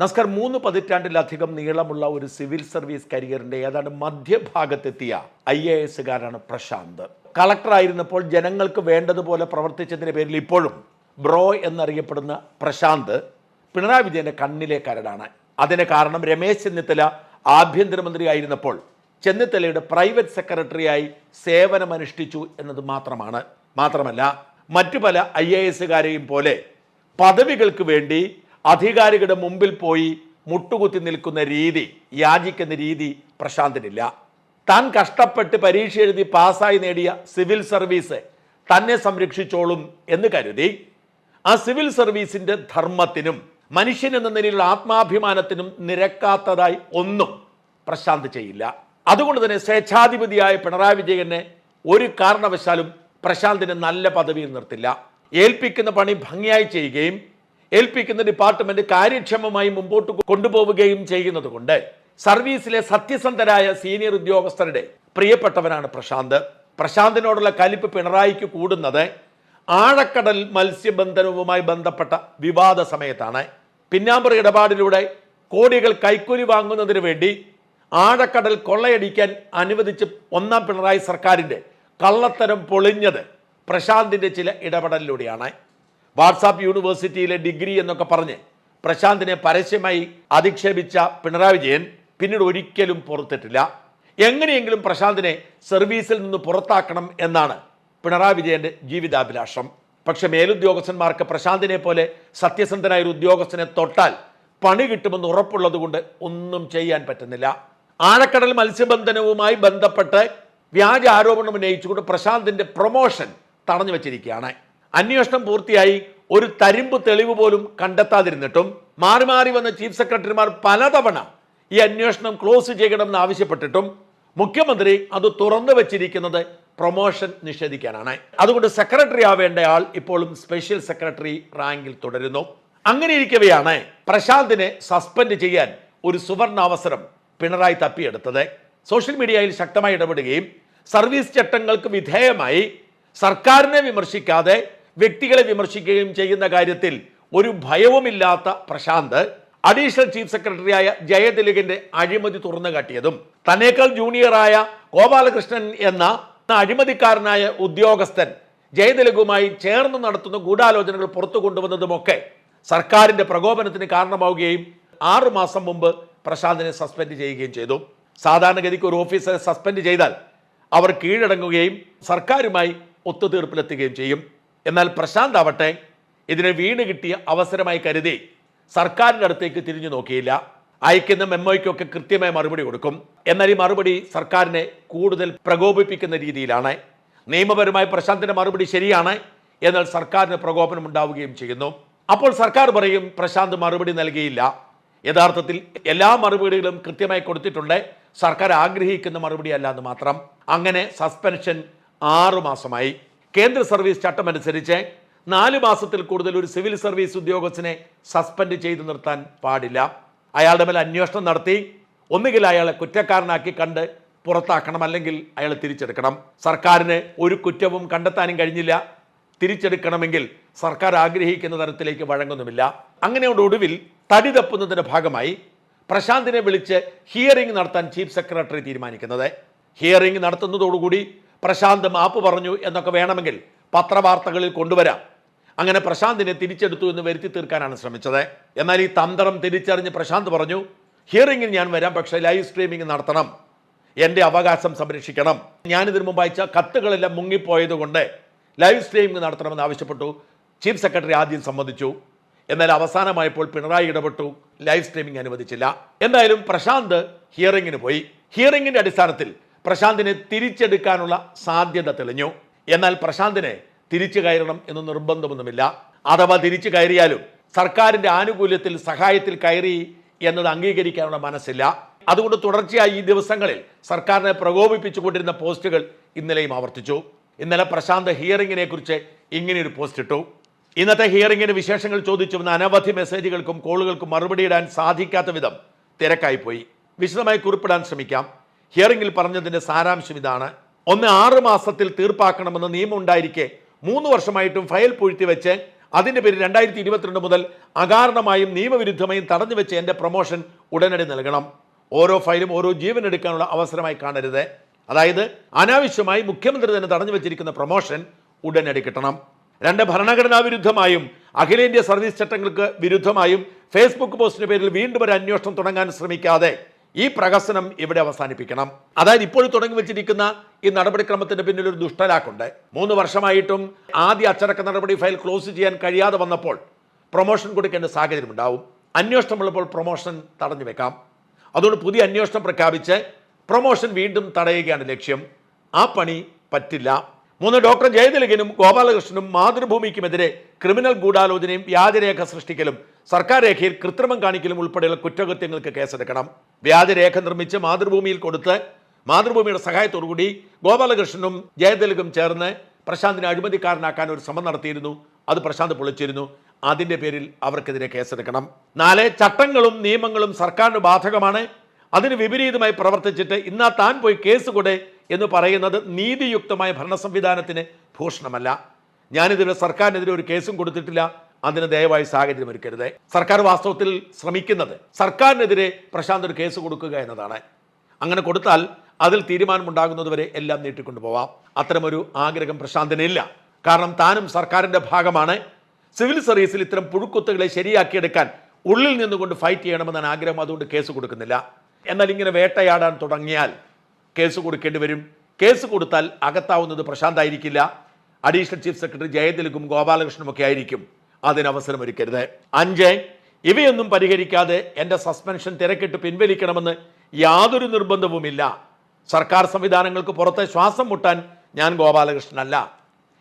നസ്കർ മൂന്ന് പതിറ്റാണ്ടിലധികം നീളമുള്ള ഒരു സിവിൽ സർവീസ് കരിയറിന്റെ ഏതാണ്ട് മധ്യഭാഗത്തെത്തിയ ഐ എ എസുകാരാണ് പ്രശാന്ത്. കളക്ടറായിരുന്നപ്പോൾ ജനങ്ങൾക്ക് വേണ്ടതുപോലെ പ്രവർത്തിച്ചതിന്റെ പേരിൽ ഇപ്പോഴും ബ്രോ എന്നറിയപ്പെടുന്ന പ്രശാന്ത് പിണറായി വിജയന്റെ കണ്ണിലെ കരടാണ് അതിന് കാരണം രമേശ് ചെന്നിത്തല ആഭ്യന്തരമന്ത്രി ആയിരുന്നപ്പോൾ ചെന്നിത്തലയുടെ പ്രൈവറ്റ് സെക്രട്ടറിയായി സേവനമനുഷ്ഠിച്ചു എന്നത് മാത്രമാണ്. മാത്രമല്ല മറ്റു പല ഐ എ എസുകാരെയും പോലെ പദവികൾക്ക് വേണ്ടി അധികാരികളുടെ മുമ്പിൽ പോയി മുട്ടുകുത്തി നിൽക്കുന്ന രീതി യാചിക്കുന്ന രീതി പ്രശാന്തിനില്ല. താൻ കഷ്ടപ്പെട്ട് പരീക്ഷ എഴുതി പാസ്സായി നേടിയ സിവിൽ സർവീസ് തന്നെ സംരക്ഷിച്ചോളും എന്ന് കരുതി. ആ സിവിൽ സർവീസിന്റെ ധർമ്മത്തിനും മനുഷ്യൻ എന്ന നിലയിലുള്ള ആത്മാഭിമാനത്തിനും നിരക്കാത്തതായി ഒന്നും പ്രശാന്ത് ചെയ്യില്ല. അതുകൊണ്ട് തന്നെ സ്വേച്ഛാധിപതിയായ പിണറായി വിജയനെ ഒരു കാരണവശാലും പ്രശാന്തിന് നല്ല പദവിയിൽ നിർത്തില്ല. ഏൽപ്പിക്കുന്ന പണി ഭംഗിയായി ചെയ്യുകയും ഏൽപ്പിക്കുന്ന ഡിപ്പാർട്ട്മെന്റ് കാര്യക്ഷമമായി മുമ്പോട്ട് കൊണ്ടുപോവുകയും ചെയ്യുന്നത് കൊണ്ട് സർവീസിലെ സത്യസന്ധരായ സീനിയർ ഉദ്യോഗസ്ഥരുടെ പ്രിയപ്പെട്ടവനാണ് പ്രശാന്ത്. പ്രശാന്തിനോടുള്ള കലിപ്പ് പിണറായിക്ക് കൂടുന്നത് ആഴക്കടൽ മത്സ്യബന്ധനവുമായി ബന്ധപ്പെട്ട വിവാദ സമയത്താണ്. പിന്നാമ്പർ ഇടപാടിലൂടെ കോടികൾ കൈക്കൂലി വാങ്ങുന്നതിന് വേണ്ടി ആഴക്കടൽ കൊള്ളയടിക്കാൻ അനുവദിച്ച് ഒന്നാം പിണറായി സർക്കാരിന്റെ കള്ളത്തരം പൊളിഞ്ഞത് പ്രശാന്തിന്റെ ചില ഇടപെടലിലൂടെയാണ്. വാട്സാപ്പ് യൂണിവേഴ്സിറ്റിയിലെ ഡിഗ്രി എന്നൊക്കെ പറഞ്ഞ് പ്രശാന്തിനെ പരസ്യമായി അധിക്ഷേപിച്ച പിണറായി വിജയൻ പിന്നീട് ഒരിക്കലും പുറത്തിട്ടില്ല. എങ്ങനെയെങ്കിലും പ്രശാന്തിനെ സർവീസിൽ നിന്ന് പുറത്താക്കണം എന്നാണ് പിണറായി വിജയന്റെ ജീവിതാഭിലാഷം. പക്ഷെ മേലുദ്യോഗസ്ഥന്മാർക്ക് പ്രശാന്തിനെ പോലെ സത്യസന്ധനായ ഒരു ഉദ്യോഗസ്ഥനെ തൊട്ടാൽ പണി കിട്ടുമെന്ന് ഉറപ്പുള്ളതുകൊണ്ട് ഒന്നും ചെയ്യാൻ പറ്റുന്നില്ല. ആഴക്കടൽ മത്സ്യബന്ധനവുമായി ബന്ധപ്പെട്ട് വ്യാജ ആരോപണം ഉന്നയിച്ചുകൊണ്ട് പ്രശാന്തിന്റെ പ്രൊമോഷൻ തടഞ്ഞു വെച്ചിരിക്കുകയാണ് അന്വേഷണം പൂർത്തിയായി ഒരു തരിമ്പ് തെളിവ് പോലും കണ്ടെത്താതിരുന്നിട്ടും മാറി മാറി വന്ന ചീഫ് സെക്രട്ടറിമാർ പലതവണ ഈ അന്വേഷണം ക്ലോസ് ചെയ്യണമെന്ന് ആവശ്യപ്പെട്ടിട്ടും മുഖ്യമന്ത്രി അത് തുറന്നു വെച്ചിരിക്കുന്നത് പ്രൊമോഷൻ നിഷേധിക്കാനാണ്. അതുകൊണ്ട് സെക്രട്ടറി ആവേണ്ട ആൾ ഇപ്പോഴും സ്പെഷ്യൽ സെക്രട്ടറി റാങ്കിൽ തുടരുന്നു. അങ്ങനെ ഇരിക്കവെയാണ് പ്രശാന്തിനെ സസ്പെൻഡ് ചെയ്യാൻ ഒരു സുവർണ അവസരം പിണറായി തപ്പിയെടുത്തത്. സോഷ്യൽ മീഡിയയിൽ ശക്തമായി ഇടപെടുകയും സർവീസ് ചട്ടങ്ങൾക്ക് വിധേയമായി സർക്കാരിനെ വിമർശിക്കാതെ വ്യക്തികളെ വിമർശിക്കുകയും ചെയ്യുന്ന കാര്യത്തിൽ ഒരു ഭയവുമില്ലാത്ത പ്രശാന്ത് അഡീഷണൽ ചീഫ് സെക്രട്ടറിയായ ജയതിലകിന്റെ അഴിമതി തുറന്നു കാട്ടിയതും തന്നേക്കാൾ ജൂനിയറായ ഗോപാലകൃഷ്ണൻ എന്ന അഴിമതിക്കാരനായ ഉദ്യോഗസ്ഥൻ ജയതിലകുമായി ചേർന്ന് നടത്തുന്ന ഗൂഢാലോചനകൾ പുറത്തു കൊണ്ടുവന്നതുമൊക്കെ സർക്കാരിന്റെ പ്രകോപനത്തിന് കാരണമാവുകയും ആറു മാസം മുമ്പ് പ്രശാന്തിനെ സസ്പെൻഡ് ചെയ്യുകയും ചെയ്തു. സാധാരണഗതിക്ക് ഒരു ഓഫീസറെ സസ്പെൻഡ് ചെയ്താൽ അവർ കീഴടങ്ങുകയും സർക്കാരുമായി ഒത്തുതീർപ്പിലെത്തുകയും ചെയ്യും. എന്നാൽ പ്രശാന്ത് ആവട്ടെ ഇതിനെ വീണ് കിട്ടിയ അവസരമായി കരുതി സർക്കാരിന്റെ അടുത്തേക്ക് തിരിഞ്ഞു നോക്കിയില്ല. അയക്കുന്ന മെമ്മോയ്ക്കൊക്കെ കൃത്യമായ മറുപടി കൊടുക്കും. എന്നാൽ ഈ മറുപടി സർക്കാരിനെ കൂടുതൽ പ്രകോപിപ്പിക്കുന്ന രീതിയിലാണ്. നിയമപരമായി പ്രശാന്തിന്റെ മറുപടി ശരിയാണ് എന്നാൽ സർക്കാരിന് പ്രകോപനം ഉണ്ടാവുകയും ചെയ്യുന്നു. അപ്പോൾ സർക്കാർ പറയും പ്രശാന്ത് മറുപടി നൽകിയില്ല. യഥാർത്ഥത്തിൽ എല്ലാ മറുപടികളും കൃത്യമായി കൊടുത്തിട്ടുണ്ട്. സർക്കാർ ആഗ്രഹിക്കുന്ന മറുപടി അല്ല എന്ന് മാത്രം. അങ്ങനെ സസ്പെൻഷൻ ആറു മാസമായി. കേന്ദ്ര സർവീസ് ചട്ടമനുസരിച്ച് നാല് മാസത്തിൽ കൂടുതൽ ഒരു സിവിൽ സർവീസ് ഉദ്യോഗസ്ഥനെ സസ്പെൻഡ് ചെയ്തു നിർത്താൻ പാടില്ല. അയാളുടെ മേൽ അന്വേഷണം നടത്തി. ഒന്നുകിൽ അയാളെ കുറ്റക്കാരനാക്കി കണ്ട് പുറത്താക്കണം അല്ലെങ്കിൽ അയാളെ തിരിച്ചെടുക്കണം. സർക്കാരിന് ഒരു കുറ്റവും കണ്ടെത്താനും കഴിഞ്ഞില്ല. തിരിച്ചെടുക്കണമെങ്കിൽ സർക്കാർ ആഗ്രഹിക്കുന്ന തരത്തിലേക്ക് വഴങ്ങുന്നുമില്ല. അങ്ങനെയുള്ള ഒടുവിൽ തടി തപ്പുന്നതിന്റെ ഭാഗമായി പ്രശാന്തിനെ വിളിച്ച് ഹിയറിംഗ് നടത്താൻ ചീഫ് സെക്രട്ടറി തീരുമാനിക്കുന്നത്. ഹിയറിംഗ് നടത്തുന്നതോടുകൂടി പ്രശാന്ത് മാപ്പ് പറഞ്ഞു എന്നൊക്കെ വേണമെങ്കിൽ പത്രവാർത്തകളിൽ കൊണ്ടുവരാം. അങ്ങനെ പ്രശാന്തിനെ തിരിച്ചെടുത്തു എന്ന് വരുത്തി തീർക്കാനാണ് ശ്രമിച്ചത്. എന്നാൽ ഈ തന്ത്രം തിരിച്ചറിഞ്ഞ് പ്രശാന്ത് പറഞ്ഞു ഹിയറിംഗിൽ ഞാൻ വരാം പക്ഷേ ലൈവ് സ്ട്രീമിംഗ് നടത്തണം. എന്റെ അവകാശം സംരക്ഷിക്കണം. ഞാനിതിനു മുമ്പ് അയച്ച കത്തുകളെല്ലാം മുങ്ങിപ്പോയത് കൊണ്ട് ലൈവ് സ്ട്രീമിംഗ് നടത്തണമെന്ന് ആവശ്യപ്പെട്ടു. ചീഫ് സെക്രട്ടറി ആദ്യം സമ്മതിച്ചു. എന്നാൽ അവസാനമായപ്പോൾ പിണറായി ഇടപെട്ടു. ലൈവ് സ്ട്രീമിംഗ് അനുവദിച്ചില്ല. എന്തായാലും പ്രശാന്ത് ഹിയറിംഗിന് പോയി. ഹിയറിങ്ങിന്റെ അടിസ്ഥാനത്തിൽ പ്രശാന്തിനെ തിരിച്ചെടുക്കാനുള്ള സാധ്യത തെളിഞ്ഞു. എന്നാൽ പ്രശാന്തിനെ തിരിച്ചു കയറണം എന്ന് നിർബന്ധമൊന്നുമില്ല. അഥവാ തിരിച്ചു കയറിയാലും സർക്കാരിന്റെ ആനുകൂല്യത്തിൽ സഹായത്തിൽ കയറി എന്നത് അംഗീകരിക്കാനുള്ള മനസ്സില്ല. അതുകൊണ്ട് തുടർച്ചയായി ഈ ദിവസങ്ങളിൽ സർക്കാരിനെ പ്രകോപിപ്പിച്ചുകൊണ്ടിരുന്ന പോസ്റ്റുകൾ ഇന്നലെയും ആവർത്തിച്ചു. ഇന്നലെ പ്രശാന്ത് ഹിയറിംഗിനെ കുറിച്ച് ഇങ്ങനെ ഒരു പോസ്റ്റ് ഇട്ടു. ഇന്നത്തെ ഹിയറിംഗിന് വിശേഷങ്ങൾ ചോദിച്ചു വന്ന അനവധി മെസ്സേജുകൾക്കും കോളുകൾക്കും മറുപടി ഇടാൻ സാധിക്കാത്ത വിധം തിരക്കായിപ്പോയി. വിശദമായി കുറിപ്പിടാൻ ശ്രമിക്കാം. ഹിയറിംഗിൽ പറഞ്ഞതിന്റെ സാരാംശം ഇതാണ്. ഒന്ന് ആറ് മാസത്തിൽ തീർപ്പാക്കണമെന്ന് നിയമം ഉണ്ടായിരിക്കെ മൂന്ന് വർഷമായിട്ടും ഫയൽ പൂഴ്ത്തി വെച്ച് അതിന്റെ പേരിൽ രണ്ടായിരത്തി ഇരുപത്തിരണ്ട് മുതൽ അകാരണമായും നിയമവിരുദ്ധമായും തടഞ്ഞു വെച്ച് എന്റെ പ്രൊമോഷൻ ഉടനടി നൽകണം. ഓരോ ഫയലും ഓരോ ജീവൻ എടുക്കാനുള്ള അവസരമായി കാണരുത്. അതായത് അനാവശ്യമായി മുഖ്യമന്ത്രി തന്നെ തടഞ്ഞു വെച്ചിരിക്കുന്ന പ്രൊമോഷൻ ഉടനടി കിട്ടണം. രണ്ട് ഭരണഘടനാ വിരുദ്ധമായും അഖിലേന്ത്യാ സർവീസ് ചട്ടങ്ങൾക്ക് വിരുദ്ധമായും ഫേസ്ബുക്ക് പോസ്റ്റിന്റെ പേരിൽ വീണ്ടും ഒരു അന്വേഷണം തുടങ്ങാൻ ശ്രമിക്കാതെ ഈ പ്രഹസനം ഇവിടെ അവസാനിപ്പിക്കണം. അതായത് ഇപ്പോൾ തുടങ്ങി വെച്ചിരിക്കുന്ന ഈ നടപടിക്രമത്തിന്റെ പിന്നിൽ ഒരു ദുഷ്ടലാക്കുണ്ട്. മൂന്ന് വർഷമായിട്ടും ആദ്യ അച്ചടക്ക നടപടി ഫയൽ ക്ലോസ് ചെയ്യാൻ കഴിയാതെ വന്നപ്പോൾ പ്രൊമോഷൻ കൊടുക്കേണ്ട സാഹചര്യം ഉണ്ടാവും. അന്വേഷണമുള്ളപ്പോൾ പ്രൊമോഷൻ തടഞ്ഞു വെക്കാം. അതുകൊണ്ട് പുതിയ അന്വേഷണം പ്രഖ്യാപിച്ച് പ്രൊമോഷൻ വീണ്ടും തടയുകയാണ് ലക്ഷ്യം. ആ പണി പറ്റില്ല. മൂന്ന് ഡോക്ടർ ജയതിലകനും ഗോപാലകൃഷ്ണനും മാതൃഭൂമിക്കുമെതിരെ ക്രിമിനൽ ഗൂഢാലോചനയും വ്യാജരേഖ സൃഷ്ടിക്കലും സർക്കാർ രേഖയിൽ കൃത്രിമം കാണിക്കലും ഉൾപ്പെടെയുള്ള കുറ്റകൃത്യങ്ങൾക്ക് കേസെടുക്കണം. വ്യാജരേഖ നിർമ്മിച്ച് മാതൃഭൂമിയിൽ കൊടുത്ത് മാതൃഭൂമിയുടെ സഹായത്തോടുകൂടി ഗോപാലകൃഷ്ണനും ജയതിലകും ചേർന്ന് പ്രശാന്തിനെ അഴിമതിക്കാരനാക്കാൻ ഒരു ശ്രമം നടത്തിയിരുന്നു. അത് പ്രശാന്ത് പൊളിച്ചിരുന്നു. അതിന്റെ പേരിൽ അവർക്കെതിരെ കേസെടുക്കണം. നാല് ചട്ടങ്ങളും നിയമങ്ങളും സർക്കാരിന് ബാധകമാണ്. അതിന് വിപരീതമായി പ്രവർത്തിച്ചിട്ട് ഇന്നാ താൻ പോയി കേസ് കൊട് എന്ന് പറയുന്നത് നീതിയുക്തമായ ഭരണ സംവിധാനത്തിന് ഭൂഷണമല്ല. ഞാനിതിൽ സർക്കാരിനെതിരെ ഒരു കേസും കൊടുത്തിട്ടില്ല. അതിന് ദയവായി സാഹചര്യം ഒരുക്കരുത്. സർക്കാർ വാസ്തവത്തിൽ ശ്രമിക്കുന്നത് സർക്കാരിനെതിരെ പ്രശാന്ത് ഒരു കേസ് കൊടുക്കുക എന്നതാണ്. അങ്ങനെ കൊടുത്താൽ അതിൽ തീരുമാനമുണ്ടാകുന്നതുവരെ എല്ലാം നീട്ടിക്കൊണ്ടു പോവാം. അത്തരമൊരു ആഗ്രഹം പ്രശാന്തിനില്ല കാരണം താനും സർക്കാരിന്റെ ഭാഗമാണ്. സിവിൽ സർവീസിൽ ഇത്തരം പുഴുക്കുത്തുകളെ ശരിയാക്കിയെടുക്കാൻ ഉള്ളിൽ നിന്നുകൊണ്ട് ഫൈറ്റ് ചെയ്യണമെന്നാണ് ആഗ്രഹം. അതുകൊണ്ട് കേസ് കൊടുക്കുന്നില്ല. എന്നാൽ ഇങ്ങനെ വേട്ടയാടാൻ തുടങ്ങിയാൽ കേസ് കൊടുക്കേണ്ടി വരും. കേസ് കൊടുത്താൽ അകത്താവുന്നത് പ്രശാന്തായിരിക്കില്ല. അഡീഷണൽ ചീഫ് സെക്രട്ടറി ജയതിലകും ഗോപാലകൃഷ്ണനും ഒക്കെ ആയിരിക്കും. അതിന് അവസരമൊരുക്കരുത് അഞ്ച് ഇവയൊന്നും പരിഹരിക്കാതെ എന്റെ സസ്പെൻഷൻ തിരക്കിട്ട് പിൻവലിക്കണമെന്ന് യാതൊരു നിർബന്ധവുമില്ല. സർക്കാർ സംവിധാനങ്ങൾക്ക് പുറത്തെ ശ്വാസം മുട്ടാൻ ഞാൻ ഗോപാലകൃഷ്ണനല്ല.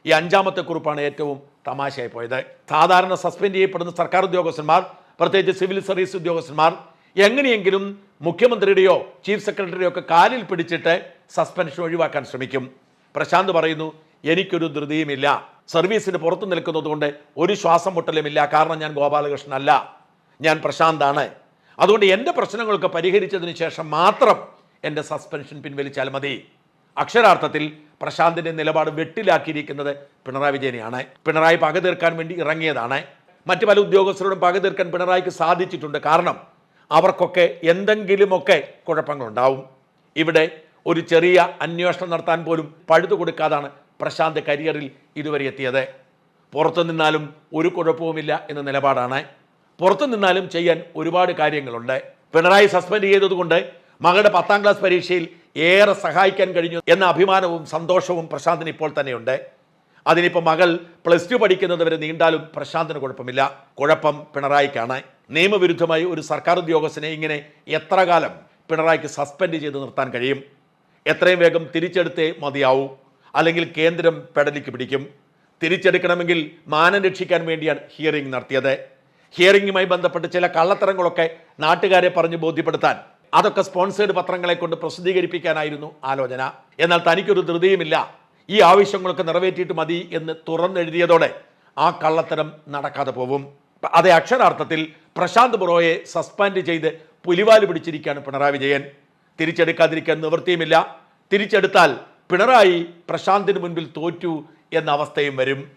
ഈ അഞ്ചാമത്തെ കുറിപ്പാണ് ഏറ്റവും തമാശയായി പോയത്. സാധാരണ സസ്പെൻഡ് ചെയ്യപ്പെടുന്ന സർക്കാർ ഉദ്യോഗസ്ഥന്മാർ പ്രത്യേകിച്ച് സിവിൽ സർവീസ് ഉദ്യോഗസ്ഥന്മാർ എങ്ങനെയെങ്കിലും മുഖ്യമന്ത്രിയുടെയോ ചീഫ് സെക്രട്ടറിയോ ഒക്കെ കാലിൽ പിടിച്ചിട്ട് സസ്പെൻഷൻ ഒഴിവാക്കാൻ ശ്രമിക്കും. പ്രശാന്ത് പറയുന്നു എനിക്കൊരു ധൃതിയുമില്ല. സർവീസിന് പുറത്തു നിൽക്കുന്നതുകൊണ്ട് ഒരു ശ്വാസം മുട്ടലുമില്ല. കാരണം ഞാൻ ഗോപാലകൃഷ്ണനല്ല ഞാൻ പ്രശാന്താണ്. അതുകൊണ്ട് എന്റെ പ്രശ്നങ്ങളൊക്കെ പരിഹരിച്ചതിന് ശേഷം മാത്രം എന്റെ സസ്പെൻഷൻ പിൻവലിച്ചാൽ മതി. അക്ഷരാർത്ഥത്തിൽ പ്രശാന്തിന്റെ നിലപാട് വെട്ടിലാക്കിയിരിക്കുന്നത് പിണറായി വിജയനെയാണ്. പിണറായി പക തീർക്കാൻ വേണ്ടി ഇറങ്ങിയതാണ്. മറ്റു പല ഉദ്യോഗസ്ഥരോടും പക തീർക്കാൻ പിണറായിക്ക് സാധിച്ചിട്ടുണ്ട്. കാരണം അവർക്കൊക്കെ എന്തെങ്കിലുമൊക്കെ കുഴപ്പങ്ങളുണ്ടാവും. ഇവിടെ ഒരു ചെറിയ അന്വേഷണം നടത്താൻ പോലും പഴുതു കൊടുക്കാതാണ് പ്രശാന്ത് കരിയറിൽ ഇതുവരെ എത്തിയത്. പുറത്തു നിന്നാലും ഒരു കുഴപ്പവുമില്ല എന്ന നിലപാടാണ്. പുറത്തു നിന്നാലും ചെയ്യാൻ ഒരുപാട് കാര്യങ്ങളുണ്ട്. പിണറായി സസ്പെൻഡ് ചെയ്തതുകൊണ്ട് മകളുടെ പത്താം ക്ലാസ് പരീക്ഷയിൽ ഏറെ സഹായിക്കാൻ കഴിഞ്ഞു എന്ന അഭിമാനവും സന്തോഷവും പ്രശാന്തിന് ഇപ്പോൾ തന്നെയുണ്ട്. അതിനിപ്പോൾ മകൾ പ്ലസ് ടു പഠിക്കുന്നത് വരെ നീണ്ടാലും പ്രശാന്തിന് കുഴപ്പമില്ല. കുഴപ്പം പിണറായിക്കാണ്. നിയമവിരുദ്ധമായി ഒരു സർക്കാർ ഉദ്യോഗസ്ഥനെ ഇങ്ങനെ എത്ര കാലം പിണറായിക്ക് സസ്പെൻഡ് ചെയ്ത് നിർത്താൻ കഴിയും? എത്രയും വേഗം തിരിച്ചെടുത്തേ മതിയാവൂ? അല്ലെങ്കിൽ കേന്ദ്രം പെടലിക്ക് പിടിക്കും? തിരിച്ചെടുക്കണമെങ്കിൽ മാനം രക്ഷിക്കാൻ വേണ്ടിയാണ് ഹിയറിംഗ് നടത്തിയത്. ഹിയറിംഗുമായി ബന്ധപ്പെട്ട് ചില കള്ളത്തരങ്ങളൊക്കെ നാട്ടുകാരെ പറഞ്ഞ് ബോധ്യപ്പെടുത്താൻ. അതൊക്കെ സ്പോൺസേഡ് പത്രങ്ങളെ കൊണ്ട് പ്രസിദ്ധീകരിപ്പിക്കാനായിരുന്നു ആലോചന. എന്നാൽ തനിക്കൊരു ധൃതിയുമില്ല. ഈ ആവശ്യങ്ങളൊക്കെ നിറവേറ്റിയിട്ട് മതി എന്ന് തുറന്നെഴുതിയതോടെ ആ കള്ളത്തരം നടക്കാതെ പോവും അതേ അക്ഷരാർത്ഥത്തിൽ പ്രശാന്ത് ബുറോയെ സസ്പെൻഡ് ചെയ്ത് പുലിവാൽ പിടിച്ചിരിക്കുകയാണ് പിണറായി വിജയൻ. തിരിച്ചെടുക്കാതിരിക്കാൻ നിവൃത്തിയുമില്ല. തിരിച്ചെടുത്താൽ പിണറായി പ്രശാന്തിന് മുൻപിൽ തോറ്റു എന്ന അവസ്ഥയും വരും.